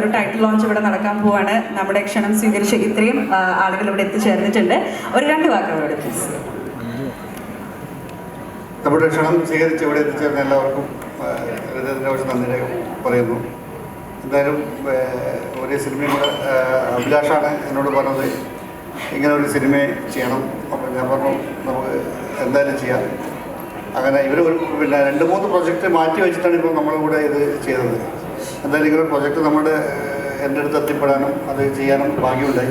ഒരു title launch ഇവിടെ നടക്കാൻ പോവാണ്. നമ്മുടെ ക്ഷണം സ്വീകരിച്ച ഇത്രയും ആളുകൾ ഇവിടെ എത്തിച്ചേർന്നിട്ടുണ്ട്. ഒരു രണ്ട് വാക്കുകൾ പ്ലീസ് നമ്മുടെ ക്ഷണം സ്വീകരിച്ച് ഇവിടെ എത്തിച്ചേർന്ന എല്ലാവർക്കും നന്ദി പറയുന്നു. എന്തായാലും ഒരു സിനിമയും കൂടെ അഭിലാഷാണ് എന്നോട് പറഞ്ഞത്. ഇങ്ങനെ ഒരു സിനിമ ചെയ്യണം. അപ്പം ഞാൻ പറഞ്ഞു നമുക്ക് എന്തായാലും ചെയ്യാം. അങ്ങനെ ഇവർ ഒരു പിന്നെ രണ്ട് മൂന്ന് പ്രൊജക്റ്റ് മാറ്റി വെച്ചിട്ടാണ് ഇപ്പോൾ നമ്മളും കൂടെ ഇത് ചെയ്തത്. എന്തായാലും ഇങ്ങനെ പ്രൊജക്റ്റ് നമ്മുടെ എന്റെ അടുത്ത് എത്തിപ്പെടാനും അത് ചെയ്യാനും ഭാഗ്യമുണ്ടായി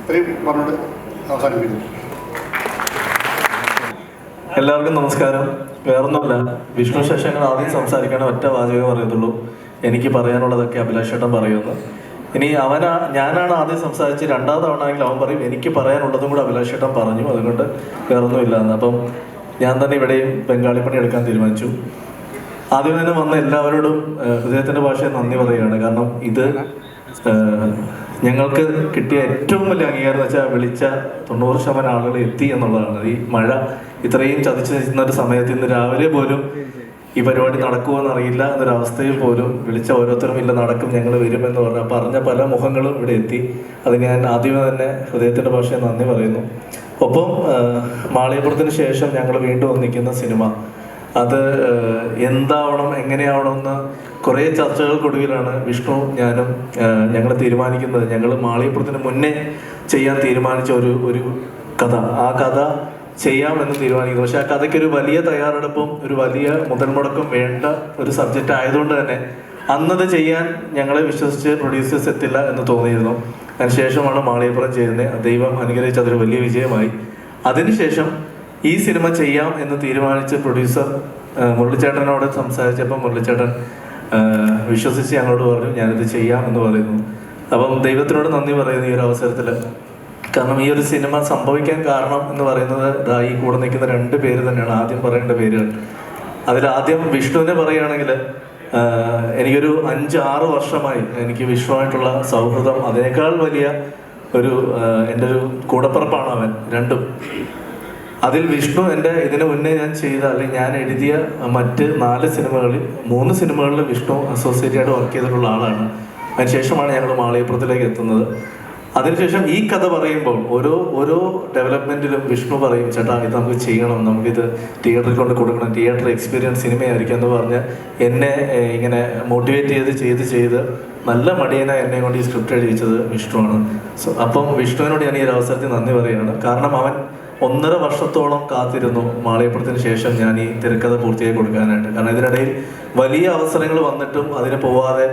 ഇത്രയും പറഞ്ഞുകൊണ്ട് അവസാനിപ്പിക്കുന്നു. എല്ലാവർക്കും നമസ്കാരം. വേറൊന്നുമല്ല വിഷ്ണു ശേഷങ്ങൾ ആദ്യം സംസാരിക്കണ ഒറ്റ വാചകം പറയത്തുള്ളൂ എനിക്ക് പറയാനുള്ളതൊക്കെ അഭിലാഷേട്ടൻ പറയുമെന്ന് ഇനി അവനാ ഞാനാണ് ആദ്യം സംസാരിച്ച് രണ്ടാം തവണ ആണെങ്കിൽ അവൻ പറയും എനിക്ക് പറയാനുള്ളതും കൂടെ അഭിലാഷേട്ടൻ പറഞ്ഞു. അതുകൊണ്ട് വേറൊന്നുമില്ല എന്ന്. അപ്പം ഞാൻ തന്നെ ഇവിടെയും ബംഗാളി പണി എടുക്കാൻ തീരുമാനിച്ചു. ആദ്യം തന്നെ വന്ന എല്ലാവരോടും ഹൃദയത്തിന്റെ ഭാഷയെ നന്ദി പറയുകയാണ്. കാരണം ഇത് ഞങ്ങൾക്ക് കിട്ടിയ ഏറ്റവും വലിയ അംഗീകാരം എന്ന് വെച്ചാൽ വിളിച്ച തൊണ്ണൂറ് ശതമാനം ആളുകൾ എത്തി എന്നുള്ളതാണ്. ഈ മഴ ഇത്രയും ചതിച്ചു നിൽക്കുന്ന ഒരു സമയത്ത് ഇന്ന് രാവിലെ പോലും ഈ പരിപാടി നടക്കുമോ അറിയില്ല എന്നൊരവസ്ഥയിൽ പോലും വിളിച്ച ഓരോരുത്തരും ഇല്ല നടക്കും ഞങ്ങൾ വരുമെന്ന് പറഞ്ഞ പറഞ്ഞ പല മുഖങ്ങളും ഇവിടെ എത്തി. അത് ഞാൻ ആദ്യമേ തന്നെ ഹൃദയത്തിന്റെ ഭാഷയെ നന്ദി പറയുന്നു. ഒപ്പം മാളികപ്പുറത്തിന് ശേഷം ഞങ്ങൾ വീണ്ടും വന്നിരിക്കുന്ന സിനിമ അത് എന്താവണം എങ്ങനെയാവണം എന്ന് കുറേ ചർച്ചകൾക്കൊടുവിലാണ് വിഷ്ണു ഞാനും ഞങ്ങൾ തീരുമാനിക്കുന്നത്. ഞങ്ങൾ മാളിയപ്പുറത്തിന് മുന്നേ ചെയ്യാൻ തീരുമാനിച്ച ഒരു ഒരു കഥ. ആ കഥ ചെയ്യാമെന്ന് തീരുമാനിക്കുന്നു. പക്ഷെ ആ കഥയ്ക്ക് ഒരു വലിയ തയ്യാറെടുപ്പും ഒരു വലിയ മുതൽ മുടക്കും വേണ്ട ഒരു സബ്ജക്റ്റ് ആയതുകൊണ്ട് തന്നെ അന്നത് ചെയ്യാൻ ഞങ്ങളെ വിശ്വസിച്ച് പ്രൊഡ്യൂസേഴ്സ് എത്തില്ല എന്ന് തോന്നിയിരുന്നു. അതിനുശേഷമാണ് മാളിയപ്പുറം ചെയ്യുന്നത് ദൈവം അനുഗ്രഹിച്ച് അതൊരു വലിയ വിജയമായി. അതിനുശേഷം ഈ സിനിമ ചെയ്യാം എന്ന് തീരുമാനിച്ച പ്രൊഡ്യൂസർ മുരളിച്ചേട്ടനോട് സംസാരിച്ചപ്പോൾ മുരളിച്ചേട്ടൻ വിശ്വസിച്ച് ഞങ്ങളോട് പറഞ്ഞു ഞാനിത് ചെയ്യാം എന്ന് പറയുന്നു. അപ്പം ദൈവത്തിനോട് നന്ദി പറയുന്നു ഈ ഒരു അവസരത്തിൽ. കാരണം ഈ ഒരു സിനിമ സംഭവിക്കാൻ കാരണം എന്ന് പറയുന്നത് ഈ കൂടെ നിൽക്കുന്ന രണ്ട് പേര് തന്നെയാണ്. ആദ്യം പറയേണ്ട പേരുകൾ. അതിൽ ആദ്യം വിഷ്ണുവിനെ പറയുകയാണെങ്കിൽ എനിക്കൊരു അഞ്ച് ആറ് വർഷമായി എനിക്ക് വിഷ്ണുവായിട്ടുള്ള സൗഹൃദം അതിനേക്കാൾ വലിയ ഒരു എന്റെ ഒരു കൂടപ്പുറപ്പാണ് അവൻ രണ്ടും. അതിൽ വിഷ്ണു എന്റെ ഇതിനു മുന്നേ ഞാൻ ചെയ്ത അല്ലെങ്കിൽ ഞാൻ എഴുതിയ മറ്റ് നാല് സിനിമകളിൽ മൂന്ന് സിനിമകളിൽ വിഷ്ണു അസോസിയേറ്റ് ആയിട്ട് വർക്ക് ചെയ്തിട്ടുള്ള ആളാണ്. അതിനുശേഷമാണ് ഞങ്ങൾ മാളികപ്പുറത്തിലേക്ക് എത്തുന്നത്. അതിനുശേഷം ഈ കഥ പറയുമ്പോൾ ഓരോ ഓരോ ഡെവലപ്മെന്റിലും വിഷ്ണു പറയും ചേട്ടാ ഇത് നമുക്ക് ചെയ്യണം. നമുക്കിത് തിയേറ്ററിൽ കൊണ്ട് കൊടുക്കണം. തിയേറ്റർ എക്സ്പീരിയൻസ് സിനിമയായിരിക്കും എന്ന് പറഞ്ഞ് എന്നെ ഇങ്ങനെ മോട്ടിവേറ്റ് ചെയ്ത് ചെയ്ത് ചെയ്ത് നല്ല മടിയന എന്നെ കൊണ്ട് ഈ സ്ക്രിപ്റ്റ് എഴുതിച്ചത് വിഷ്ണുവാണ് സോ അപ്പം വിഷ്ണുവിനോട് ഞാൻ ഈ ഒരു അവസരത്തിൽ നന്ദി പറയുകയാണ്. കാരണം അവൻ ഒന്നര വർഷത്തോളം കാത്തിരുന്നു മാളിയപ്പുറത്തിന് ശേഷം ഞാൻ ഈ തിരക്കഥ പൂർത്തിയായി കൊടുക്കാനായിട്ട്. കാരണം ഇതിനിടയിൽ വലിയ അവസരങ്ങൾ വന്നിട്ടും അതിന് പോവാതെ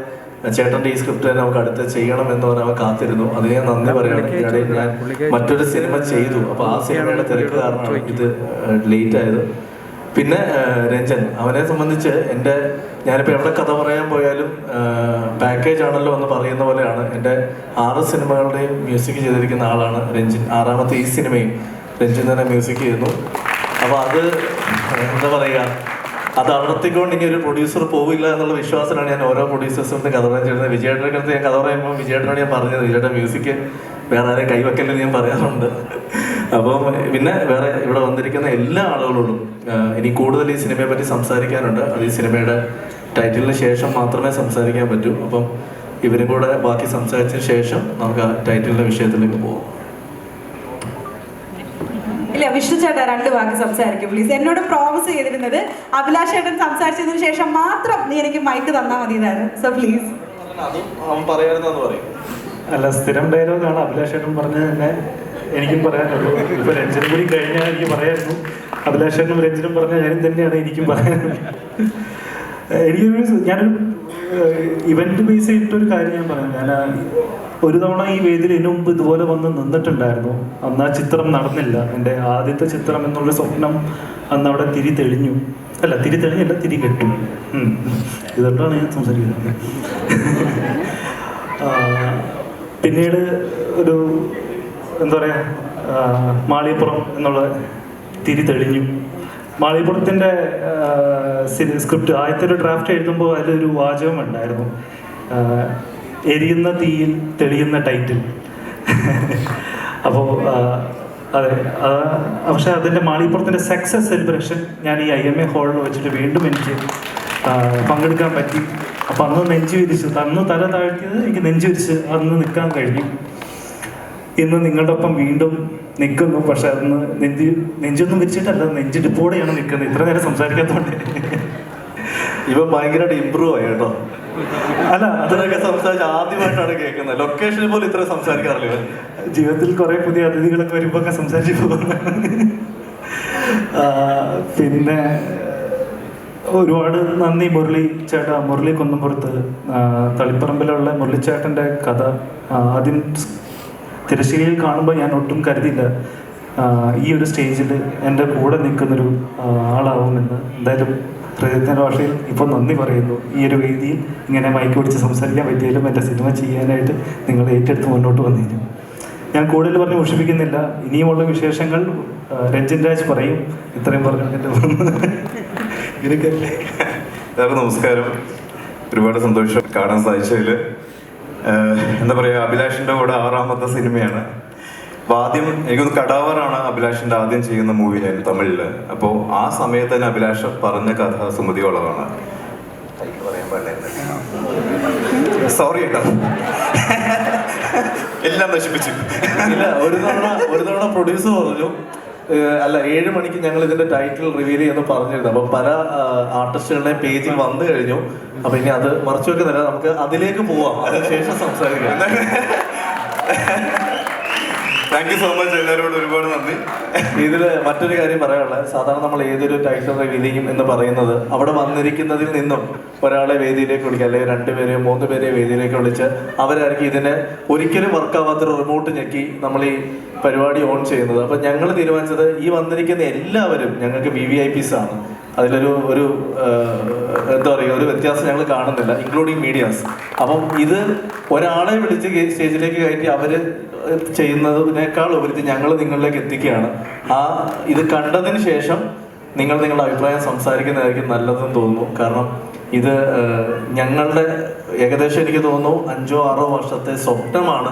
ചേട്ടന്റെ ഈ സ്ക്രിപ്റ്റ് തന്നെ നമുക്ക് അടുത്ത് ചെയ്യണം എന്ന് പറഞ്ഞാൽ കാത്തിരുന്നു. അതിന് ഞാൻ നന്ദി പറയുകയാണ്. ഇതിനിടയിൽ ഞാൻ മറ്റൊരു സിനിമ ചെയ്തു. അപ്പോൾ ആ സിനിമയുടെ തിരക്ക് കാരണം ഇത് ലേറ്റ് ആയത്. പിന്നെ രഞ്ജൻ. അവനെ സംബന്ധിച്ച് എന്റെ ഞാനിപ്പോൾ എവിടെ കഥ പറയാൻ പോയാലും പാക്കേജ് ആണല്ലോ എന്ന് പറയുന്ന പോലെയാണ് എന്റെ ആറ് സിനിമകളുടെയും മ്യൂസിക് ചെയ്തിരിക്കുന്ന ആളാണ് രഞ്ജിൻ. ആറാമത്തെ ഈ സിനിമയും രഞ്ജിൻ തന്നെ മ്യൂസിക് ചെയ്യുന്നു അപ്പോൾ അത് എന്താ പറയുക? അത് അവിടത്തേക്കൊണ്ട് ഇനി ഒരു പ്രൊഡ്യൂസർ പോവില്ല എന്നുള്ള വിശ്വാസത്തിലാണ് ഞാൻ ഓരോ പ്രൊഡ്യൂസേഴ്സും കഥ പറയാൻ ചെയ്യുന്നത് വിജയേട്ടന്റെ അടുത്ത് ഞാൻ കഥ പറയുമ്പോൾ വിജയേട്ടനോട് ഞാൻ പറഞ്ഞത് വിജയേട്ടൻ മ്യൂസിക് വേറെ ആരെയും കൈവക്കല്ലെന്ന് ഞാൻ പറയാറുണ്ട്. അപ്പം പിന്നെ വേറെ ഇവിടെ വന്നിരിക്കുന്ന എല്ലാ ആളുകളോടും ഇനി കൂടുതൽ ഈ സിനിമയെ പറ്റി സംസാരിക്കാനുണ്ട്. അത് ഈ സിനിമയുടെ ടൈറ്റിലിന് ശേഷം മാത്രമേ സംസാരിക്കാൻ പറ്റൂ. അപ്പം ഇവരും കൂടെ ബാക്കി സംസാരിച്ചതിന് ശേഷം നമുക്ക് ആ ടൈറ്റിലിന്റെ വിഷയത്തിലേക്ക് പോകാം വിഷ്ണു ചേട്ടാ രണ്ട് വാക്ക് സംസാരിക്കും പ്ലീസ് എന്നോട് പ്രോമിസ് ചെയ്തിരുന്നത് അഭിലാഷ് ചേട്ടൻ സംസാരിച്ചതിന് ശേഷം മാത്രം നീ എനിക്ക് മൈക്ക് തന്നാൽ മതി എന്നാണ് സോ പ്ലീസ് അല്ല സ്ഥിരം ഡയലോഗാണ് അഭിലാഷ് ഏട്ടൻ പറഞ്ഞത് തന്നെ എനിക്കും പറയാനുള്ളൂ. ഇപ്പൊ രഞ്ജനും കൂടി കഴിഞ്ഞാൽ എനിക്ക് പറയായിരുന്നു. അഭിലാഷ് ഏട്ടനും രഞ്ജനും പറഞ്ഞ കാര്യം തന്നെയാണ് എനിക്കും പറയാനുള്ളത്. എനിക്കൊരു ഞാനൊരു ഇവന്റ് ബേസ് ചെയ്തിട്ടൊരു കാര്യം ഞാൻ പറയാം. ഞാൻ ഒരു തവണ ഈ വേദിയിൽ ഇതിനു മുമ്പ് ഇതുപോലെ വന്ന് നിന്നിട്ടുണ്ടായിരുന്നു. അന്ന് ആ ചിത്രം നടന്നില്ല. എന്റെ ആദ്യത്തെ ചിത്രം എന്നുള്ള സ്വപ്നം അന്ന് അവിടെ തിരി തെളിഞ്ഞു. അല്ല തിരി തെളിഞ്ഞല്ല തിരി കെട്ടു. ഇതുകൊണ്ടാണ് ഞാൻ സംസാരിക്കുന്നത്. പിന്നീട് ഒരു എന്താ പറയുക മാളിയപ്പുറം എന്നുള്ള തിരി തെളിഞ്ഞു. മാളിയപ്പുറത്തിന്റെ സ്ക്രിപ്റ്റ് ആദ്യത്തെ ഒരു ഡ്രാഫ്റ്റ് എഴുതുമ്പോൾ അതിലൊരു വാചകം ഉണ്ടായിരുന്നു. എരിയുന്ന തീയിൽ തെളിയുന്ന ടൈറ്റിൽ അപ്പോൾ അതെ പക്ഷെ അതിന്റെ മാളിയപ്പുറത്തിന്റെ സക്സസ് സെലിബ്രേഷൻ ഞാൻ ഈ ഐ എം എ ഹാളിൽ വെച്ചിട്ട് വീണ്ടും എനിക്ക് പങ്കെടുക്കാൻ പറ്റി. അപ്പം അന്ന് നെഞ്ചു വിരിച്ച് അന്ന് തല താഴ്ത്തിയത് എനിക്ക് നെഞ്ചു വിരിച്ച് അന്ന് നിൽക്കാൻ കഴിഞ്ഞു. ഇന്ന് നിങ്ങളുടെ ഒപ്പം വീണ്ടും നിൽക്കുന്നു പക്ഷെ അതൊന്ന് നെഞ്ച് നെഞ്ചൊന്നും വിരിച്ചിട്ടല്ല നെഞ്ചിടിപ്പോടെയാണ് നിൽക്കുന്നത്. ഇത്ര നേരം സംസാരിക്കാത്തോണ്ട്. ഇവ ഭയങ്കരമായിട്ട് ഇമ്പ്രൂവ് ആയി കേട്ടോ. അല്ല അത് അതിനൊക്കെ സംസാരിച്ച് ആദ്യമായിട്ടാണ് കേൾക്കുന്നത്. ലൊക്കേഷനിൽ പോലും ഇത്ര സംസാരിക്കാറില്ല ജീവിതത്തിൽ കുറെ പുതിയ അതിഥികളൊക്കെ വരുമ്പോ ഒക്കെ സംസാരിച്ച് പോകുന്നു പിന്നെ ഒരുപാട് നന്ദി മുരളി ചേട്ടാ മുരളി കുന്നംപുറത്ത്. തളിപ്പറമ്പിലുള്ള മുരളിച്ചേട്ടന്റെ കഥ. ആദ്യം തിരശ്ശേരിയിൽ കാണുമ്പോൾ ഞാൻ ഒട്ടും കരുതിയില്ല. ആ, ഈ ഒരു സ്റ്റേജിൽ എന്റെ കൂടെ നിൽക്കുന്നൊരു ആളാവുമെന്ന്. എന്തായാലും ഹൃദയത്തിന്റെ ഭാഷയിൽ ഇപ്പോൾ നന്ദി പറയുന്നു. ഈ ഒരു വേദിയിൽ ഇങ്ങനെ മൈക്ക് പിടിച്ച് സംസാരിക്കാൻ പറ്റിയാലും എന്റെ സിനിമ ചെയ്യാനായിട്ട് നിങ്ങൾ ഏറ്റെടുത്ത് മുന്നോട്ട് വന്നിരുന്നു ഞാൻ കൂടുതൽ പറഞ്ഞ് മുഷിപ്പിക്കുന്നില്ല ഇനിയുമുള്ള വിശേഷങ്ങൾ രഞ്ജൻ രാജ് പറയും. ഇത്രയും പറഞ്ഞു നമസ്കാരം. ഒരുപാട് സന്തോഷം. കാണാൻ സാധിച്ചതിൽ എന്താ പറയുക അഭിലാഷിന്റെ കൂടെ ആറാമത്തെ സിനിമയാണ്. അപ്പൊ ആദ്യം എനിക്കൊന്ന് കടാവറാണ് അഭിലാഷിന്റെ ആദ്യം ചെയ്യുന്ന മൂവി ഞാൻ തമിഴിൽ. അപ്പോൾ ആ സമയത്ത് തന്നെ അഭിലാഷ് പറഞ്ഞ കഥ സുമതിയുള്ളതാണ് സോറി കേട്ടോ എല്ലാം നശിപ്പിച്ചു. ഇല്ല ഒരു തവണ ഒരു തവണ പ്രൊഡ്യൂസർ പറഞ്ഞു അല്ല ഏഴ് മണിക്ക് ഞങ്ങൾ ഇതിന്റെ ടൈറ്റിൽ റിവീൽ ചെയ്യുന്നു പറഞ്ഞിരുന്നു. അപ്പൊ പല ആർട്ടിസ്റ്റുകളുടെ പേജിൽ വന്നു കഴിഞ്ഞു. അപ്പൊ ഇനി അത് മറച്ചു വെക്കുന്നില്ല നമുക്ക് അതിലേക്ക് പോവാം. അതിനുശേഷം സംസാരിക്കാം. താങ്ക് യു സോ മച്ച് എല്ലാവരോടും ഒരുപാട് നന്ദി. ഇതിൽ മറ്റൊരു കാര്യം പറയാനുള്ളത്. സാധാരണ നമ്മൾ ഏതൊരു ടൈറ്റിൽ റിവീലിയും എന്ന് പറയുന്നത് അവിടെ വന്നിരിക്കുന്നതിൽ നിന്നും ഒരാളെ വേദിയിലേക്ക് വിളിക്കുക അല്ലെങ്കിൽ രണ്ടുപേരെയോ മൂന്ന് പേരെയോ വേദിയിലേക്ക് വിളിച്ച് അവരായിരിക്കും ഇതിനെ ഒരിക്കലും വർക്കാവാത്തൊരു റിമോട്ട് ഞെക്കി നമ്മൾ ഈ പരിപാടി ഓൺ ചെയ്യുന്നത്. അപ്പൊ ഞങ്ങൾ തീരുമാനിച്ചത് ഈ വന്നിരിക്കുന്ന എല്ലാവരും ഞങ്ങൾക്ക് വി വി ഐ പിസ് ആണ്. അതിലൊരു ഒരു എന്താ പറയുക ഒരു വ്യത്യാസം ഞങ്ങൾ കാണുന്നില്ല ഇൻക്ലൂഡിങ് മീഡിയാസ് അപ്പം ഇത് ഒരാളെ വിളിച്ച് സ്റ്റേജിലേക്ക് കയറ്റി അവർ ചെയ്യുന്നതിനേക്കാൾ ഉപരി ഞങ്ങൾ നിങ്ങളിലേക്ക് എത്തിക്കുകയാണ്. ആ ഇത് കണ്ടതിന് ശേഷം നിങ്ങൾ നിങ്ങളുടെ അഭിപ്രായം സംസാരിക്കുന്നതായിരിക്കും നല്ലതെന്ന് തോന്നുന്നു. കാരണം ഇത് ഞങ്ങളുടെ ഏകദേശം എനിക്ക് തോന്നുന്നു അഞ്ചോ ആറോ വർഷത്തെ സ്വപ്നമാണ്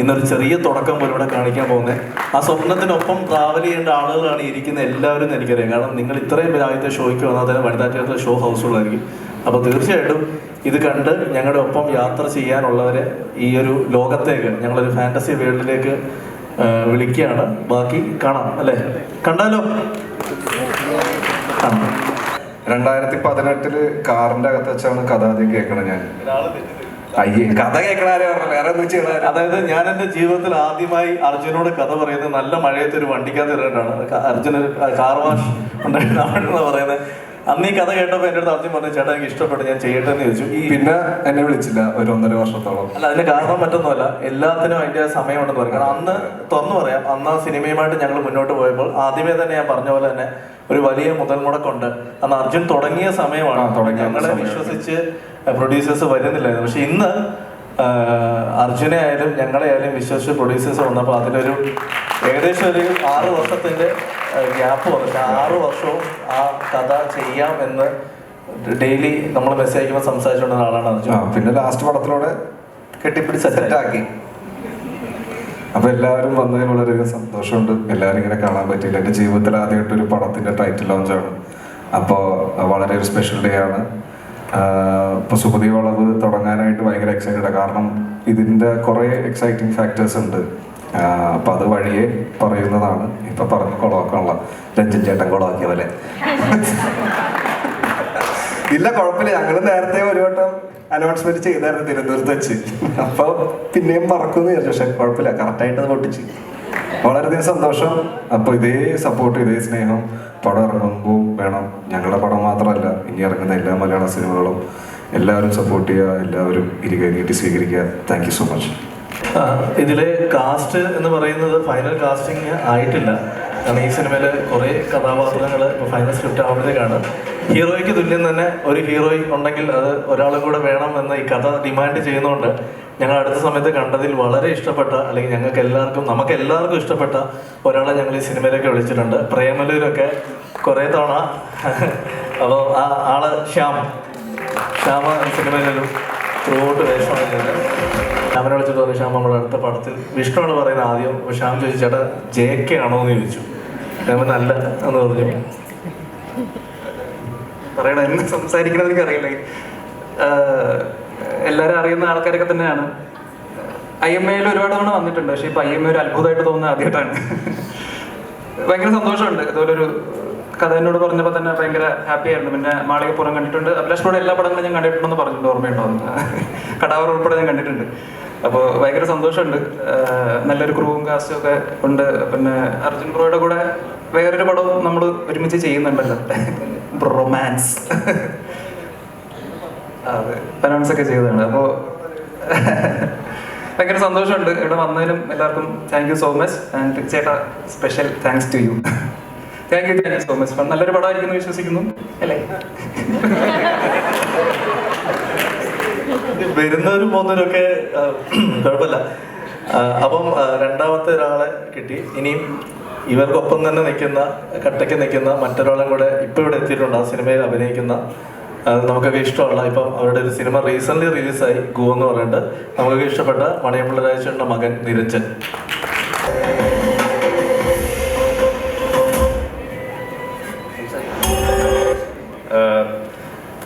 ഇന്നൊരു ചെറിയ തുടക്കം പോലും ഇവിടെ കാണിക്കാൻ പോകുന്നത് ആ സ്വപ്നത്തിനൊപ്പം ട്രാവൽ ചെയ്യേണ്ട ആളുകളാണ് ഇരിക്കുന്ന എല്ലാവരും എനിക്കറിയാം. കാരണം നിങ്ങൾ ഇത്രയും പേര് ആദ്യത്തെ ഷോയ്ക്ക് വന്നാൽ തന്നെ വനിതാ തിയേറ്റർ ഷോ ഹൗസുകളായിരിക്കും ആയിരിക്കും. അപ്പോൾ തീർച്ചയായിട്ടും ഇത് കണ്ട് ഞങ്ങളുടെ ഒപ്പം യാത്ര ചെയ്യാനുള്ളവരെ ഈ ഒരു ലോകത്തേക്ക് ഞങ്ങളൊരു ഫാന്റസി വേൾഡിലേക്ക് വിളിക്കുകയാണ്. ബാക്കി കാണാം അല്ലേ? കണ്ടാലോ? കാണാം രണ്ടായിരത്തി പതിനെട്ടിൽ കാറിന്റെ അകത്ത് വെച്ചാണ് കഥ ആദ്യം കേൾക്കണത് ഞാൻ. അയ്യേ കഥ? അതായത് ഞാൻ എന്റെ ജീവിതത്തിൽ ആദ്യമായി അർജുനോട് കഥ പറയുന്നത് നല്ല മഴയത്ത് ഒരു വണ്ടിക്കകത്ത് ഇരുന്നിട്ടാണ് അർജുന കാർ വാഷ് ഉണ്ടായിരുന്ന പറയുന്നത്. അന്ന് ഈ കഥ കേട്ടപ്പോൾ എന്റെ അടുത്ത് അർജുൻ പറഞ്ഞു ചേട്ടാ എനിക്ക് ഇഷ്ടപ്പെട്ടു ഞാൻ ചെയ്യട്ടെ എന്ന് ചോദിച്ചു പിന്നെ എന്നെ വിളിച്ചില്ല ഒരു ഒന്നര വർഷത്തോളം. അല്ല അതിന് കാരണം മറ്റൊന്നുമല്ല. എല്ലാത്തിനും അതിന്റെ സമയമുണ്ടെന്ന് പറയും. കാരണം അന്ന് തുറന്നു പറയാം അന്ന് ആ സിനിമയുമായിട്ട് ഞങ്ങൾ മുന്നോട്ട് പോയപ്പോൾ ആദ്യമേ തന്നെ ഞാൻ പറഞ്ഞ പോലെ തന്നെ ഒരു വലിയ മുതൽ മുടക്കുണ്ട് അന്ന് അർജുൻ തുടങ്ങിയ സമയമാണ് ഞങ്ങളെ വിശ്വസിച്ച് പ്രൊഡ്യൂസേഴ്സ് വരുന്നില്ലായിരുന്നു. പക്ഷെ ഇന്ന് അർജുനെ ആയാലും ഞങ്ങളെ ആയാലും വിശ്വസിച്ച് പ്രൊഡ്യൂസേഴ്സ് വന്നപ്പോൾ അതിലൊരു ഏകദേശം ഒരു ആറ് വർഷത്തിന്റെ ഗ്യാപ്പ് വന്നിട്ട് ആറ് വർഷവും ആ കഥ ചെയ്യാം എന്ന് ഡെയിലി നമ്മൾ മെസ്സേജ് അയക്കുമ്പോൾ സംസാരിച്ചുകൊണ്ടിരുന്ന ആളാണ് അർജുൻ. പിന്നെ ലാസ്റ്റ് പടത്തിലൂടെ കെട്ടിപ്പിടിച്ച് സെറ്റാക്കി അപ്പൊ എല്ലാവരും വന്നതിൽ വളരെയധികം സന്തോഷമുണ്ട്. എല്ലാവരും ഇങ്ങനെ കാണാൻ പറ്റിയില്ല. എന്റെ ജീവിതത്തിൽ ആദ്യമായിട്ട് ഒരു പടത്തിന്റെ ടൈറ്റിൽ ലോഞ്ചാണ് അപ്പോൾ വളരെ ഒരു സ്പെഷ്യൽ ഡേ ആണ്. ഇപ്പോൾ സുഹൃതി വളവ് തുടങ്ങാനായിട്ട് ഭയങ്കര എക്സൈറ്റഡ് കാരണം ഇതിന്റെ കുറേ എക്സൈറ്റിംഗ് ഫാക്ടേഴ്സ് ഉണ്ട്. അപ്പം അത് വഴിയെ പറയുന്നതാണ്. ഇപ്പൊ പറഞ്ഞ് കൊളവാക്കാനുള്ള രഞ്ജൻ ചേട്ടൻ കൊളവാക്കിയ പോലെ. ഇല്ല കുഴപ്പമില്ല. ഞങ്ങൾ നേരത്തെ ഒരു വട്ടം അനൗൺസ്മെന്റ് ചെയ്തായിരുന്നു തിരുവനന്തപുരത്ത് വെച്ച്. അപ്പൊ പിന്നെയും മറക്കുന്നു വിചാരിച്ചു. പക്ഷെ കുഴപ്പമില്ല. കറക്റ്റായിട്ട് അത് പൊട്ടിച്ച്. വളരെയധികം സന്തോഷം. അപ്പൊ ഇതേ സപ്പോർട്ട് ഇതേ സ്നേഹം. പടം ഇറങ്ങുമ്പോൾ വേണം. ഞങ്ങളുടെ പടം മാത്രമല്ല ഇനി ഇറങ്ങുന്ന എല്ലാ മലയാള സിനിമകളും എല്ലാവരും സപ്പോർട്ട് ചെയ്യുക എല്ലാവരും ഇരുകൈ നീട്ടി സ്വീകരിക്കുക. താങ്ക് യു സോ മച്ച് ഇതിലെ കാസ്റ്റ് എന്ന് പറയുന്നത് ഫൈനൽ കാസ്റ്റിംഗ് ആയിട്ടില്ല. കാരണം ഈ സിനിമയിൽ കുറേ കഥാപാത്രങ്ങൾ ഇപ്പോൾ ഫൈനൽ സ്ക്രിപ്റ്റ് ആവുമ്പോഴത്തേക്കാണ്. ഹീറോയ്ക്ക് തുല്യം തന്നെ ഒരു ഹീറോയി ഉണ്ടെങ്കിൽ അത് ഒരാളും കൂടെ വേണം എന്ന് ഈ കഥ ഡിമാൻഡ് ചെയ്യുന്നതുകൊണ്ട് ഞങ്ങൾ അടുത്ത സമയത്ത് കണ്ടതിൽ വളരെ ഇഷ്ടപ്പെട്ട അല്ലെങ്കിൽ ഞങ്ങൾക്ക് എല്ലാവർക്കും നമുക്ക് എല്ലാവർക്കും ഇഷ്ടപ്പെട്ട ഒരാളെ ഞങ്ങൾ ഈ സിനിമയിലേക്ക് വിളിച്ചിട്ടുണ്ട്. പ്രേമലൂരൊക്കെ കുറേ തവണ. അപ്പോൾ ആ ആൾ ശ്യാം. ശ്യാമ സിനിമയിലൊരു ത്രൂഔട്ട് വേഷമായിരുന്നു. ശ്യാമിനെ വിളിച്ചിട്ട് പറഞ്ഞു ശ്യാം നമ്മുടെ അടുത്ത പടത്തിൽ വിഷ്ണുവാണ് പറയുന്നത് ആദ്യം. ശ്യാം ചോദിച്ചു ചേട്ടാ ജെ കെ ആണോ എന്ന് ചോദിച്ചു. അല്ല എന്ന് പറഞ്ഞു. പറയണ എന്ന് സംസാരിക്കണമെന്ന് എനിക്ക് അറിയില്ല. എല്ലാവരും അറിയുന്ന ആൾക്കാരൊക്കെ തന്നെയാണ്. ഐ എം എയിൽ ഒരുപാട് തവണ വന്നിട്ടുണ്ട്. പക്ഷെ ഇപ്പൊ ഐ എം എ ഒരു അത്ഭുതമായിട്ട് തോന്നുന്ന ആദ്യമായിട്ടാണ്. ഭയങ്കര സന്തോഷമുണ്ട്. അതുപോലെ ഒരു കഥ എന്നോട് പറഞ്ഞപ്പോൾ തന്നെ ഭയങ്കര ഹാപ്പി ആയിരുന്നു. പിന്നെ മാളികപ്പുറം കണ്ടിട്ടുണ്ട്. അഭിലാഷ് ബ്രോയുടെ എല്ലാ പടങ്ങളും ഞാൻ കണ്ടിട്ടുണ്ടെന്ന് പറഞ്ഞിട്ടുണ്ട്. ഓർമ്മയുണ്ടോ. കടാവർ ഉൾപ്പെടെ ഞാൻ കണ്ടിട്ടുണ്ട്. അപ്പോൾ ഭയങ്കര സന്തോഷമുണ്ട്. നല്ലൊരു ക്രൂവും കാസ്റ്റും ഒക്കെ ഉണ്ട്. പിന്നെ അർജുൻ ബ്രോയുടെ കൂടെ വേറൊരു പടവും നമ്മൾ ഒരുമിച്ച് ചെയ്യുന്നുണ്ടല്ലോ. റൊമാൻസ് അതെ അനൗൺസ് ഒക്കെ ചെയ്തതാണ്. അപ്പോൾ ഭയങ്കര സന്തോഷമുണ്ട് ഇവിടെ വന്നതിനും എല്ലാവർക്കും thank you so much and ചേട്ടാ special thanks to you thank you thank you so much നല്ലൊരു പടമായിരിക്കുന്നു വിശ്വസിക്കുന്നു. അല്ലേ? വരുന്നവരും പോകുന്നവരും ഒക്കെ കുഴപ്പമില്ല. അപ്പം രണ്ടാമത്തെ ഒരാളെ കിട്ടി. ഇനിയും ഇവർക്കൊപ്പം തന്നെ നിൽക്കുന്ന കട്ടയ്ക്ക് നിൽക്കുന്ന മറ്റൊരാളും കൂടെ ഇപ്പോൾ ഇവിടെ എത്തിയിട്ടുണ്ട്. ആ സിനിമയിൽ അഭിനയിക്കുന്ന നമുക്കൊക്കെ ഇഷ്ടമുള്ള ഇപ്പം അവരുടെ ഒരു സിനിമ റീസെന്റ് റിലീസായി ഗോ എന്ന് പറഞ്ഞിട്ട് നമുക്കൊക്കെ ഇഷ്ടപ്പെട്ട മണിയമ്പിള്ള രാജേശ്വരന്റെ മകൻ നിരഞ്ജൻ.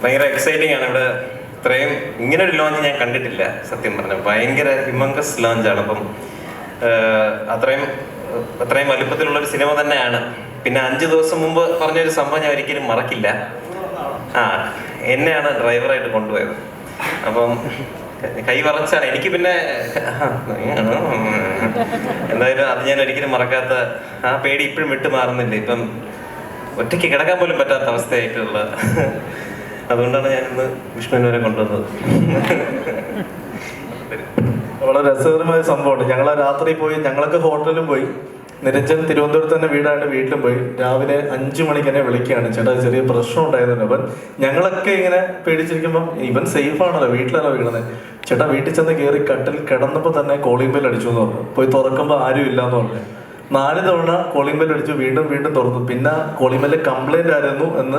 ഭയങ്കര എക്സൈറ്റിംഗ് ആണ്. ഇവിടെ ഇത്രയും ഇങ്ങനെ ഒരു ലോഞ്ച് ഞാൻ കണ്ടിട്ടില്ല സത്യം പറഞ്ഞ. ഭയങ്കര ഹിമങ്കസ് ലോഞ്ചാണ് അപ്പം അത്രയും അത്രയും വലുപ്പത്തിലുള്ള ഒരു സിനിമ തന്നെയാണ്. പിന്നെ അഞ്ചു ദിവസം മുമ്പ് പറഞ്ഞൊരു സംഭവം ഞാൻ ഒരിക്കലും മറക്കില്ല. ആ എന്നെയാണ് ഡ്രൈവറായിട്ട് കൊണ്ടുപോയത്. അപ്പം കൈ വറച്ചാണ്. എനിക്ക് പിന്നെ എന്തായാലും അത് ഞാൻ ഒരിക്കലും മറക്കാത്ത ആ പേടി ഇപ്പോഴും വിട്ടു മാറുന്നില്ല. ഇപ്പം ഒറ്റയ്ക്ക് കിടക്കാൻ പോലും പറ്റാത്ത അവസ്ഥയായിട്ടുള്ള അതുകൊണ്ടാണ് ഞാനിന്ന് വിഷ്ണുവിനെ വരെ കൊണ്ടുവന്നത്. വളരെ രസകരമായ സംഭവമുണ്ട്. ഞങ്ങൾ രാത്രി പോയി ഞങ്ങളൊക്കെ ഹോട്ടലിലും പോയി. നിരഞ്ജൻ തിരുവനന്തപുരത്ത് തന്നെ വീടായിട്ട് വീട്ടിലും പോയി. രാവിലെ അഞ്ചു മണിക്ക് എന്നെ വിളിക്കുകയാണ്. ചേട്ടാ ചെറിയ പ്രശ്നം ഉണ്ടായിരുന്നു. അപ്പം ഞങ്ങളൊക്കെ ഇങ്ങനെ പേടിച്ചിരിക്കുമ്പോൾ ഇവൻ സേഫ് ആണല്ലോ വീട്ടിലാണോ വീണത്? ചേട്ടാ വീട്ടിൽ ചെന്ന് കയറി കട്ടിൽ കിടന്നപ്പോൾ തന്നെ കോളിംഗ് ബെൽ അടിച്ചു എന്ന് പറഞ്ഞു. പോയി തുറക്കുമ്പോൾ ആരും ഇല്ലാന്ന് പറഞ്ഞു. നാല് തവണ കോളിംഗ് ബെൽ അടിച്ചു വീണ്ടും വീണ്ടും തുറന്നു. പിന്നെ കോളിംഗ് ബെല്ല് കംപ്ലൈന്റ് ആയിരുന്നു എന്ന്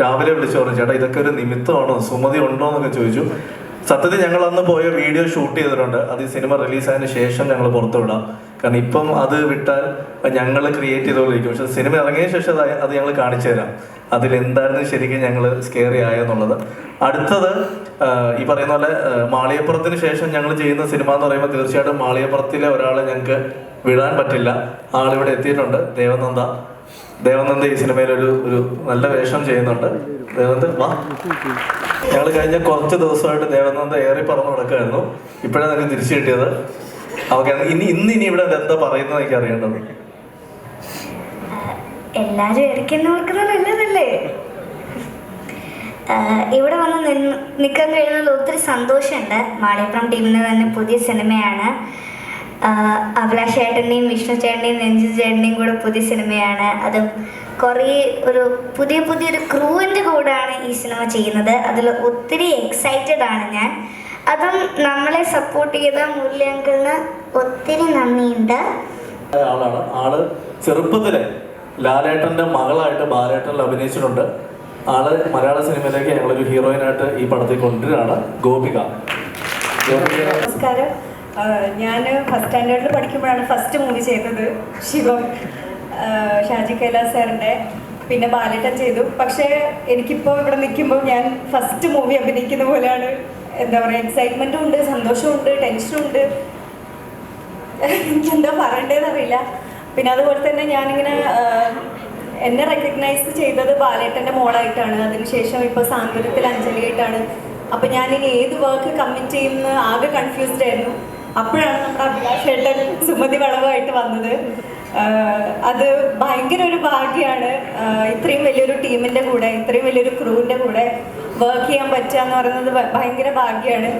രാവിലെ വിളിച്ചു പറഞ്ഞു. ചേട്ടാ ഇതൊക്കെ ഒരു നിമിത്തമാണോ? സുമതി ഉണ്ടോ എന്നൊക്കെ ചോദിച്ചു. സത്യത്തിൽ ഞങ്ങൾ അന്ന് പോയ വീഡിയോ ഷൂട്ട് ചെയ്തിട്ടുണ്ട്. അത് ഈ സിനിമ റിലീസായതിനു ശേഷം ഞങ്ങൾ പുറത്തു വിടാം കാരണം ഇപ്പം അത് വിട്ടാൽ ഞങ്ങൾ ക്രിയേറ്റ് ചെയ്തുകൊണ്ടിരിക്കും. പക്ഷെ സിനിമ ഇറങ്ങിയ ശേഷം അത് ഞങ്ങൾ കാണിച്ചു തരാം. അതിൽ എന്തായിരുന്നു ശരിക്കും ഞങ്ങൾ സ്കേറി ആയെന്നുള്ളത്. അടുത്തത് ഈ പറയുന്ന പോലെ മാളിയപ്പുറത്തിന് ശേഷം ഞങ്ങൾ ചെയ്യുന്ന സിനിമ എന്ന് പറയുമ്പോൾ തീർച്ചയായിട്ടും മാളിയപ്പുറത്തിലെ ഒരാളെ ഞങ്ങൾക്ക് വിടാൻ പറ്റില്ല. ആളിവിടെ എത്തിയിട്ടുണ്ട്. ദേവനന്ദ. ദേവനന്ദ ഈ സിനിമയിൽ ഒരു ഒരു നല്ല വേഷം ചെയ്യുന്നുണ്ട്. ദേവനന്ദ വാ. ഞങ്ങൾ കഴിഞ്ഞ കുറച്ച് ദിവസമായിട്ട് ദേവനന്ദ ഏറി പറന്ന് നടക്കുകയായിരുന്നു. ഇപ്പോഴാണ് എനിക്ക് തിരിച്ചു കിട്ടിയത്. അവക്ക് ഇനി ഇന്ന് ഇനി ഇവിടെ എന്താ പറയുന്നത് എനിക്ക് അറിയേണ്ടത്. എല്ലാരും നല്ലതല്ലേ? ഇവിടെ വന്ന് നിൽക്കാൻ കഴിയുന്നതിൽ ഒത്തിരി സന്തോഷമുണ്ട്. മാളിയപ്പുറം ടീമിന് തന്നെ പുതിയ സിനിമയാണ്. ആഹ് അഭിലാഷ് ചേട്ടന്റെയും വിഷ്ണു ചേട്ടന്റെയും രഞ്ജിത് ചേട്ടന്റെയും കൂടെ പുതിയ സിനിമയാണ്. അതും കുറേ ഒരു പുതിയ പുതിയൊരു ക്രൂവിന്റെ കൂടെയാണ് ഈ സിനിമ ചെയ്യുന്നത്. അതിൽ ഒത്തിരി എക്സൈറ്റഡ് ആണ് ഞാൻ. അതും നമ്മളെ സപ്പോർട്ട് ചെയ്ത മൂല്യങ്ങൾക്ക് ഒത്തിരി നന്ദിയുണ്ട്. ആളാണ്. ആൾ ചെറുപ്പത്തിലെ ലാലേട്ടന്റെ മകളായിട്ട് ബാലേട്ടനിൽ അഭിനയിച്ചിട്ടുണ്ട്. ആൾ മലയാള സിനിമയിലേക്ക് ഞങ്ങളൊരു ഹീറോയിനായിട്ട് ഈ പടത്തിൽ കൊണ്ടുവരികയാണ്. ഗോപിക. ഗോപിക. നമസ്കാരം. ഞാൻ ഫസ്റ്റ് സ്റ്റാൻഡേർഡിൽ പഠിക്കുമ്പോഴാണ് ഫസ്റ്റ് മൂവി ചെയ്തത് ശിവം. ഷാജി കൈലാസ് സാറിന്റെ പിന്നെ ബാലേട്ടൻ ചെയ്തു. പക്ഷേ എനിക്കിപ്പോൾ ഇവിടെ നിൽക്കുമ്പോൾ ഞാൻ ഫസ്റ്റ് മൂവി അഭിനയിക്കുന്ന പോലെയാണ്. എന്താ പറയുക എക്സൈറ്റ്മെന്റും ഉണ്ട് സന്തോഷമുണ്ട് ടെൻഷനും ഉണ്ട്. എനിക്കെന്താ പറയേണ്ടതെന്ന് അറിയില്ല പിന്നെ അതുപോലെ തന്നെ ഞാനിങ്ങനെ എന്നെ റെക്കഗ്നൈസ് ചെയ്തത് ബാലേട്ടന്റെ മോളായിട്ടാണ്. അതിനുശേഷം ഇപ്പോൾ സാന്ത്വനത്തിൽ അഞ്ജലിയായിട്ടാണ്. അപ്പം ഞാനിനി ഏത് വർക്ക് കമ്മിറ്റ് ചെയ്യുമെന്ന് ആകെ കൺഫ്യൂസ്ഡ് ആയിരുന്നു. അപ്പോഴാണ് നമ്മുടെ അഭിലാഷേട്ടൻ സുമതി വളവായിട്ട് വന്നത്. അത് ഭയങ്കര ഒരു ഭാഗ്യമാണ് ഇത്രയും വലിയൊരു ടീമിന്റെ കൂടെ ഇത്രയും വലിയൊരു ക്രൂവിന്റെ കൂടെ വർക്ക് ചെയ്യാൻ പറ്റുക എന്ന് പറയുന്നത് ഭയങ്കര ഭാഗ്യമാണ്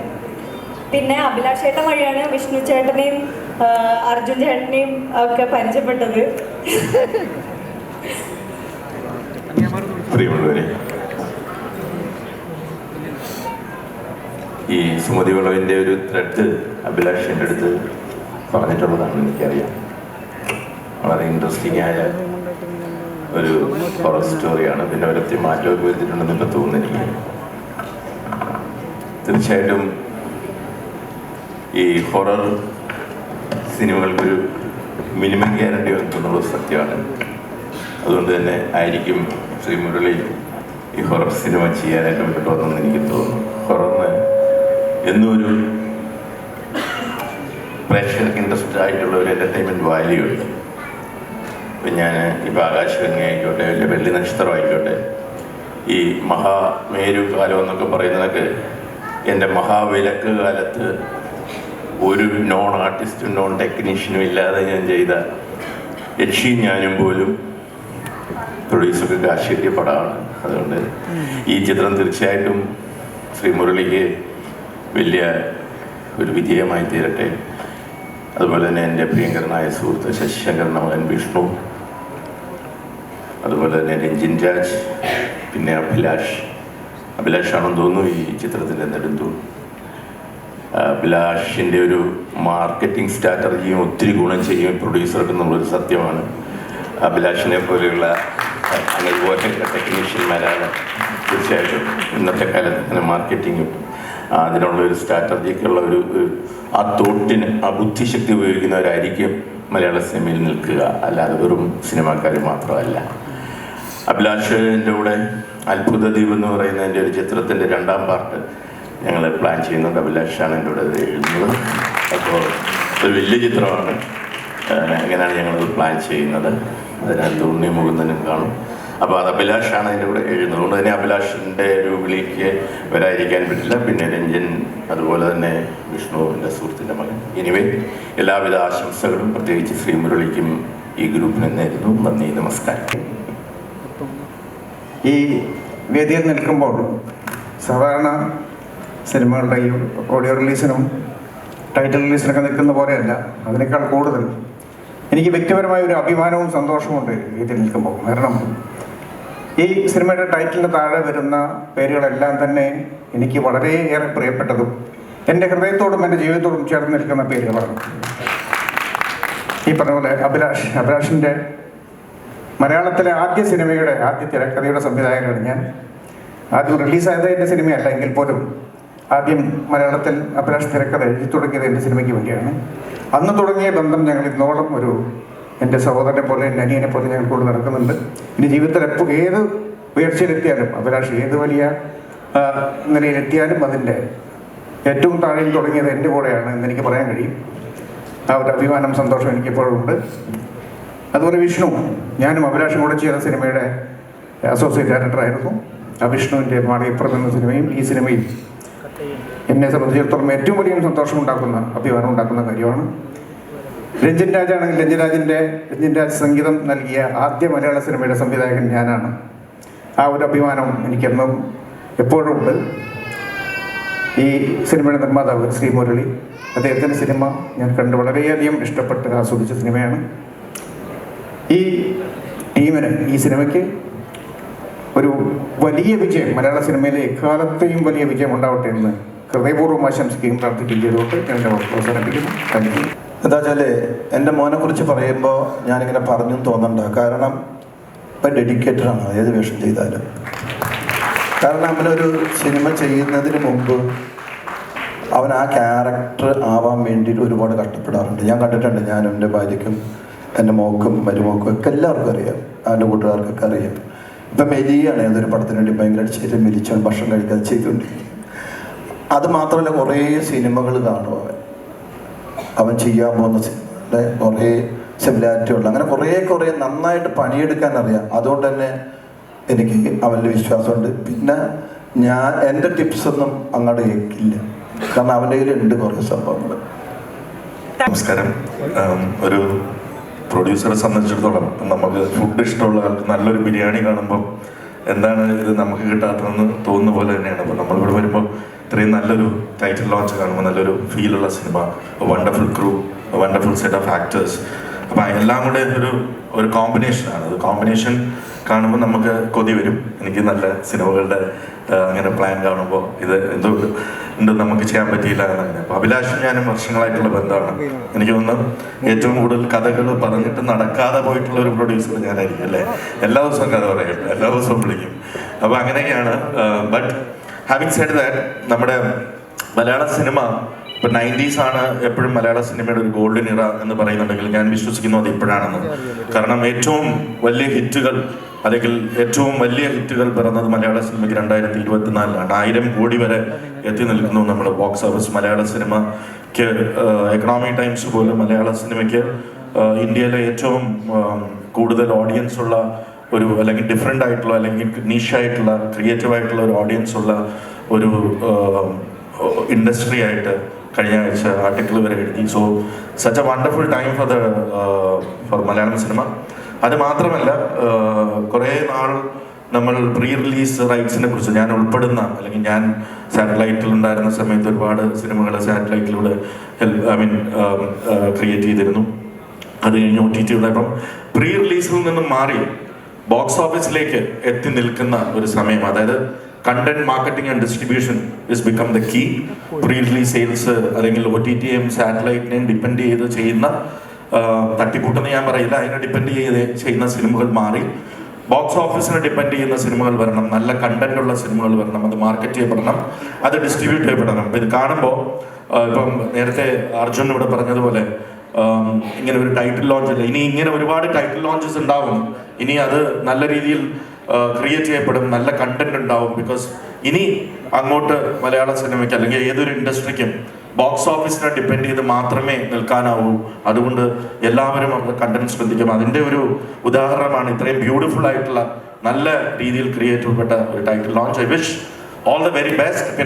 പിന്നെ അഭിലാഷേട്ടൻ വഴിയാണ് വിഷ്ണു ചേട്ടനെയും അർജുൻ ചേട്ടനെയും ഒക്കെ പരിചയപ്പെട്ടത്. ഈ സുമതി വിളവിന്റെ ഒരു ത്രെഡ് അഭിലാഷിന്റെ അടുത്ത് പറഞ്ഞിട്ടുള്ളതാണ് എനിക്കറിയാം. വളരെ ഇൻട്രസ്റ്റിംഗ് ആയ ഒരു ഹൊറർ സ്റ്റോറിയാണ് പിന്നെ അവരൊത്തി മാറ്റമൊക്കെ വരുത്തിയിട്ടുണ്ടെന്ന് എനിക്ക് തീർച്ചയായിട്ടും ഈ ഹൊറർ സിനിമകൾക്കൊരു മിനിമം ഗ്യാരണ്ടി എന്നുള്ളത് സത്യമാണ്. അതുകൊണ്ട് തന്നെ ആയിരിക്കും ശ്രീ മുരളി ഈ ഹൊറർ സിനിമ ചെയ്യാനായിട്ട് വന്നെന്ന് എനിക്ക് തോന്നുന്നു. തുറന്ന് എന്നും ഒരു പ്രേക്ഷകർക്ക് ഇൻട്രസ്റ്റഡ് ആയിട്ടുള്ള ഒരു എന്റർടൈൻമെന്റ് വാല്യൂ ഉണ്ട്. ഇപ്പം ഞാൻ ഇപ്പോൾ ആകാശഗംഗ ആയിക്കോട്ടെ വലിയ വെള്ളി നക്ഷത്രം ആയിക്കോട്ടെ ഈ മഹാമേരു കാലം എന്നൊക്കെ പറയുന്നതൊക്കെ എന്റെ മഹാവിലക്ക് കാലത്ത് ഒരു നോൺ ആർട്ടിസ്റ്റും നോൺ ടെക്നീഷ്യനും ഇല്ലാതെ ഞാൻ ചെയ്ത യക്ഷി ഞാനും പോലും പ്രൊഡ്യൂസർക്ക് കാശ് പടമാണ്. അതുകൊണ്ട് ഈ ചിത്രം തീർച്ചയായിട്ടും ശ്രീ മുരളിക്ക് വലിയ ഒരു വിജയമായി തീരട്ടെ. അതുപോലെ തന്നെ എന്റെ പ്രിയങ്കരനായ സുഹൃത്ത് ശശിശങ്കർ മകൻ വിഷ്ണു. അതുപോലെ തന്നെ രഞ്ജിൻ രാജ് പിന്നെ അഭിലാഷ്. അഭിലാഷാണെന്ന് തോന്നുന്നു ഈ ചിത്രത്തിന്റെ നെടുന്തു അഭിലാഷിന്റെ ഒരു മാർക്കറ്റിംഗ് സ്ട്രാറ്റജിയും ഒത്തിരി ഗുണം ചെയ്യും പ്രൊഡ്യൂസർക്ക് എന്നുള്ളൊരു സത്യമാണ്. അഭിലാഷിനെ പോലെയുള്ള അതുപോലെ ടെക്നീഷ്യന്മാരാണ് തീർച്ചയായിട്ടും ഇന്നത്തെ കാലത്ത് അങ്ങനെ മാർക്കറ്റിങ്ങും അതിനുള്ള ഒരു സ്ട്രാറ്റജിക്കുള്ള ഒരു ആ തോട്ടിന് ആ ബുദ്ധിശക്തി ഉപയോഗിക്കുന്നവരായിരിക്കും മലയാള സിനിമയിൽ നിൽക്കുക. അല്ലാതെ വെറും സിനിമാക്കാർ മാത്രമല്ല. അഭിലാഷിന്റെ കൂടെ അത്ഭുത ദ്വീപ് എന്ന് പറയുന്ന എന്റെ ഒരു ചിത്രത്തിന്റെ രണ്ടാം പാർട്ട് ഞങ്ങൾ പ്ലാൻ ചെയ്യുന്നുണ്ട്. അഭിലാഷാണ് എന്റെ കൂടെ എഴുതുന്നത്. അപ്പോൾ ഒരു വലിയ ചിത്രമാണ്. അങ്ങനെയാണ് ഞങ്ങളത് പ്ലാൻ ചെയ്യുന്നത്? അതിനകത്ത് ഉണ്ണി മുകുന്ദനും കാണും. അപ്പോൾ അത് അഭിലാഷാണ് അതിന്റെ കൂടെ എഴുതുന്നത്. അതുകൊണ്ട് തന്നെ അഭിലാഷിന്റെ ഒരു വരാതിരിക്കാൻ പറ്റില്ല. പിന്നെ രഞ്ജൻ അതുപോലെ തന്നെ വിഷ്ണു എന്റെ സുഹൃത്തിന്റെ മകൻ. എനിവേ എല്ലാവിധ ആശംസകളും പ്രത്യേകിച്ച് ശ്രീ മുരളിക്കും ഈ ഗ്രൂപ്പിന് നേരുന്നു നന്ദി നമസ്കാരം. ഈ വേദിയിൽ നിൽക്കുമ്പോൾ സാധാരണ സിനിമകളുടെ ഈ ഓഡിയോ റിലീസിനും ടൈറ്റിൽ റിലീസിനൊക്കെ നിൽക്കുന്ന പോലെയല്ല. അതിനേക്കാൾ കൂടുതൽ എനിക്ക് വ്യക്തിപരമായ ഒരു അഭിമാനവും സന്തോഷവും ഉണ്ട് ഇതിൽ നിൽക്കുമ്പോൾ. കാരണം ഈ സിനിമയുടെ ടൈറ്റിലിന് താഴെ വരുന്ന പേരുകളെല്ലാം തന്നെ എനിക്ക് വളരെയേറെ പ്രിയപ്പെട്ടതും എന്റെ ഹൃദയത്തോടും എന്റെ ജീവിതത്തോടും ചേർന്ന് നിൽക്കുന്ന പേരുകളാണ്. ഈ പറഞ്ഞ പോലെ അഭിലാഷ് അഭിലാഷിന്റെ മലയാളത്തിലെ ആദ്യ സിനിമയുടെ ആദ്യ തിരക്കഥയുടെ സംവിധായകനാണ് ഞാൻ. ആദ്യം റിലീസായത് എന്റെ സിനിമയല്ല എങ്കിൽ പോലും ആദ്യം മലയാളത്തിൽ അഭിലാഷ് തിരക്കഥ എഴുതി തുടങ്ങിയത് എന്റെ സിനിമയ്ക്ക് വേണ്ടിയാണ്. അന്ന് തുടങ്ങിയ ബന്ധം ഞങ്ങൾ ഇന്നോളം ഒരു എന്റെ സഹോദരനെ പോലെ എന്റെ അനിയനെ പോലെ ഞങ്ങൾ കൊണ്ട് നടക്കുന്നുണ്ട്. ഇനി ജീവിതത്തിൽ എപ്പോൾ ഏത് ഉയർച്ചയിലെത്തിയാലും അഭിലാഷ് ഏത് വലിയ നിലയിലെത്തിയാലും അതിന്റെ ഏറ്റവും താഴെ തുടങ്ങിയത് എന്റെ കൂടെയാണ് എന്ന് എനിക്ക് പറയാൻ കഴിയും. ആ ഒരു അഭിമാനം സന്തോഷം എനിക്കിപ്പോഴും ഉണ്ട്. അതുപോലെ വിഷ്ണു ഞാനും അഭിലാഷും കൂടെ ചെയ്ത സിനിമയുടെ അസോസിയേറ്റ് ഡയറക്ടറായിരുന്നു ആ വിഷ്ണുവിന്റെ മാളിയപ്പുറം എന്ന സിനിമയും ഈ സിനിമയും എന്നെ സംബന്ധിച്ചിടത്തോളം ഏറ്റവും വലിയ സന്തോഷം ഉണ്ടാക്കുന്ന അഭിമാനം ഉണ്ടാക്കുന്ന കാര്യമാണ്. രഞ്ജിൻ രാജാണ് രഞ്ജൻ രാജിന്റെ രഞ്ജൻ രാജ് സംഗീതം നൽകിയ ആദ്യ മലയാള സിനിമയുടെ സംവിധായകൻ ഞാനാണ്. ആ ഒരു അഭിമാനം എനിക്കെന്നും എപ്പോഴും ഉണ്ട്. ഈ സിനിമയുടെ നിർമ്മാതാവ് ശ്രീ മുരളി അദ്ദേഹത്തിന്റെ സിനിമ ഞാൻ കണ്ട് വളരെയധികം ഇഷ്ടപ്പെട്ട് ആസ്വദിച്ച സിനിമയാണ്. ഈ ടീമിന് ഈ സിനിമയ്ക്ക് ഒരു വലിയ വിജയം മലയാള സിനിമയിലെ എക്കാലത്തെയും വലിയ വിജയം ഉണ്ടാവട്ടെ എന്ന് ഹൃദയപൂർവം ആശംസിക്കുകയും പ്രാർത്ഥിക്കുകയും ചെയ്തുകൊണ്ട് ഞാൻ അവസാനിപ്പിക്കുന്നു താങ്ക് എന്താ വെച്ചാൽ എന്റെ മോനെ കുറിച്ച് പറയുമ്പോൾ ഞാനിങ്ങനെ പറഞ്ഞും തോന്നണ്ട. കാരണം ഇപ്പം ഡെഡിക്കേറ്റഡ് ആണ്. ഏത് വേഷം ചെയ്താലും. കാരണം അവനൊരു സിനിമ ചെയ്യുന്നതിന് മുമ്പ് അവൻ ആ ക്യാരക്ടർ ആവാൻ വേണ്ടിയിട്ട് ഒരുപാട് കഷ്ടപ്പെടാറുണ്ട്. ഞാൻ കണ്ടിട്ടുണ്ട്. ഞാൻ എന്റെ ഭാര്യയ്ക്കും എന്റെ മോക്കും മരുമോക്കും ഒക്കെ എല്ലാവർക്കും അറിയാം. അവന്റെ കൂട്ടുകാർക്കൊക്കെ അറിയാം. ഇപ്പം മെലിയാണ്. ഏതൊരു പടത്തിന് വേണ്ടി ഭയങ്കരമായിട്ട് ശരീരം മെലിച്ചാണ് ഭക്ഷണം കഴിക്കാതെ ചെയ്തുകൊണ്ടിരിക്കും. അത് മാത്രമല്ല കുറേ സിനിമകൾ കാണും അവൻ. അവൻ ചെയ്യാൻ പോകുന്ന കുറേ സിമിലാരിറ്റി ഉള്ള അങ്ങനെ കുറേ കുറേ നന്നായിട്ട് പണിയെടുക്കാൻ അറിയാം. അതുകൊണ്ട് തന്നെ എനിക്ക് അവന്റെ വിശ്വാസമുണ്ട്. പിന്നെ ഞാൻ എന്റെ ടിപ്സ് ഒന്നും അങ്ങോട്ട് കേൾക്കില്ല കാരണം അവന്റെ കയ്യിലുണ്ട് കുറേ സംഭവങ്ങൾ. നമസ്കാരം. ഒരു പ്രൊഡ്യൂസറെ സംബന്ധിച്ചിടത്തോളം നമുക്ക് ഫുഡ് ഇഷ്ടമുള്ള ആൾക്ക് നല്ലൊരു ബിരിയാണി കാണുമ്പോൾ എന്താണ് ഇത് നമുക്ക് കിട്ടാത്തതെന്ന് തോന്നുന്ന പോലെ തന്നെയാണ്. അപ്പോൾ നമ്മളിവിടെ വരുമ്പോൾ ഇത്രയും നല്ലൊരു ടൈറ്റിൽ ലോഞ്ച് കാണുമ്പോൾ നല്ലൊരു ഫീലുള്ള cinema wonderful crew wonderful set of actors അപ്പം എല്ലാം കൂടെ ഒരു ഒരു കോമ്പിനേഷനാണ് അത് കോമ്പിനേഷൻ കാണുമ്പോൾ നമുക്ക് കൊതി വരും. എനിക്ക് നല്ല സിനിമകളുടെ അങ്ങനെ പ്ലാൻ കാണുമ്പോൾ ഇത് എന്തോ ഉണ്ട് നമുക്ക് ചെയ്യാൻ പറ്റിയില്ല എന്നങ്ങനെ അപ്പോൾ അഭിലാഷും ഞാനും വർഷങ്ങളായിട്ടുള്ള ബന്ധമാണ്. എനിക്ക് തോന്നുന്നു ഏറ്റവും കൂടുതൽ കഥകൾ പറഞ്ഞിട്ട് നടക്കാതെ പോയിട്ടുള്ള ഒരു പ്രൊഡ്യൂസർ ഞാനായിരിക്കും അല്ലേ? എല്ലാ ദിവസവും കഥ പറയും എല്ലാ ദിവസവും വിളിക്കും. അപ്പോൾ അങ്ങനെയൊക്കെയാണ് ബട്ട് ഹാവിങ് സെഡ് ദാറ്റ് നമ്മുടെ മലയാള സിനിമ ഇപ്പൊ നയന്റീസ് ആണ് എപ്പോഴും മലയാള സിനിമയുടെ ഒരു ഗോൾഡൻ ഇറ എന്ന് പറയുന്നുണ്ടെങ്കിൽ ഞാൻ വിശ്വസിക്കുന്നു അത് ഇപ്പോഴാണെന്ന്. കാരണം ഏറ്റവും വലിയ ഹിറ്റുകൾ അല്ലെങ്കിൽ ഏറ്റവും വലിയ ഹിറ്റുകൾ പിറന്നത് മലയാള സിനിമയ്ക്ക് രണ്ടായിരത്തി ഇരുപത്തിനാലിലാണ് ആയിരം കോടി വരെ എത്തി നിൽക്കുന്നു നമ്മുടെ ബോക്സ് ഓഫീസ് മലയാള സിനിമയ്ക്ക് എക്കണോമിക് ടൈംസ് പോലും മലയാള സിനിമയ്ക്ക് ഇന്ത്യയിലെ ഏറ്റവും കൂടുതൽ ഓഡിയൻസ് ഉള്ള ഒരു അല്ലെങ്കിൽ ഡിഫറെന്റ് ആയിട്ടുള്ള അല്ലെങ്കിൽ നീഷായിട്ടുള്ള ക്രിയേറ്റീവ് ആയിട്ടുള്ള ഒരു ഓഡിയൻസ് ഉള്ള ഒരു ഇൻഡസ്ട്രി ആയിട്ട് കഴിഞ്ഞ ആഴ്ച ആർട്ടിക്കിൾ വരെ എഴുതി. So such a wonderful time for the for Malayalam cinema അത് മാത്രമല്ല കുറേ നാൾ നമ്മൾ പ്രീ റിലീസ് റൈറ്റ്സിനെ കുറിച്ച് ഞാൻ ഉൾപ്പെടുന്ന അല്ലെങ്കിൽ ഞാൻ സാറ്റലൈറ്റിൽ ഉണ്ടായിരുന്ന സമയത്ത് ഒരുപാട് സിനിമകൾ സാറ്റലൈറ്റിലൂടെ ഐ മീൻ ക്രിയേറ്റ് ചെയ്തിരുന്നു. അത് കഴിഞ്ഞ് ഒ ടി ടി പ്രീ റിലീസിൽ നിന്നും മാറി. ബോക്സ് ഓഫീസിലേക്ക് എത്തി നിൽക്കുന്ന ഒരു സമയം. അതായത് content marketing and distribution is become the key pre release sales അല്ലെങ്കിൽ ഒ ടി ടിയും സാറ്റലൈറ്റിനെയും ഡിപ്പെൻഡ് ചെയ്ത് ചെയ്യുന്ന തട്ടിക്കൂട്ടെന്ന് ഞാൻ പറയില്ല. അതിനെ ഡിപ്പെൻഡ് ചെയ്ത് ചെയ്യുന്ന സിനിമകൾ മാറി. ബോക്സ് ഓഫീസിനെ ഡിപ്പെൻഡ് ചെയ്യുന്ന സിനിമകൾ വരണം. നല്ല കണ്ടന്റ് ഉള്ള സിനിമകൾ വരണം. അത് മാർക്കറ്റ് ചെയ്യപ്പെടണം. അത് ഡിസ്ട്രിബ്യൂട്ട് ചെയ്യപ്പെടണം. അപ്പം ഇത് കാണുമ്പോൾ ഇപ്പം നേരത്തെ അർജുൻ ഇവിടെ പറഞ്ഞതുപോലെ ഇങ്ങനെ ഒരു ടൈറ്റിൽ ലോഞ്ച് ഇല്ല. ഇനി ഇങ്ങനെ ഒരുപാട് ടൈറ്റിൽ ലോഞ്ചസ് ഉണ്ടാവും. ഇനി അത് നല്ല രീതിയിൽ ക്രിയേറ്റ് ചെയ്യപ്പെടും നല്ല കണ്ടന്റ് ഉണ്ടാവും. ബിക്കോസ് ഇനി അങ്ങോട്ട് മലയാള സിനിമയ്ക്ക് അല്ലെങ്കിൽ ഏതൊരു ഇൻഡസ്ട്രിക്കും ബോക്സ് ഓഫീസിനെ ഡിപ്പെൻഡ് ചെയ്ത് മാത്രമേ നിൽക്കാനാവൂ. അതുകൊണ്ട് എല്ലാവരും അവരുടെ കണ്ടന്റ് ശ്രദ്ധിക്കും അതിന്റെ ഒരു ഉദാഹരണമാണ് ഇത്രയും ബ്യൂട്ടിഫുൾ ആയിട്ടുള്ള നല്ല രീതിയിൽ ക്രിയേറ്റ് ചെയ്യപ്പെട്ട ഒരു title launch I wish all the very best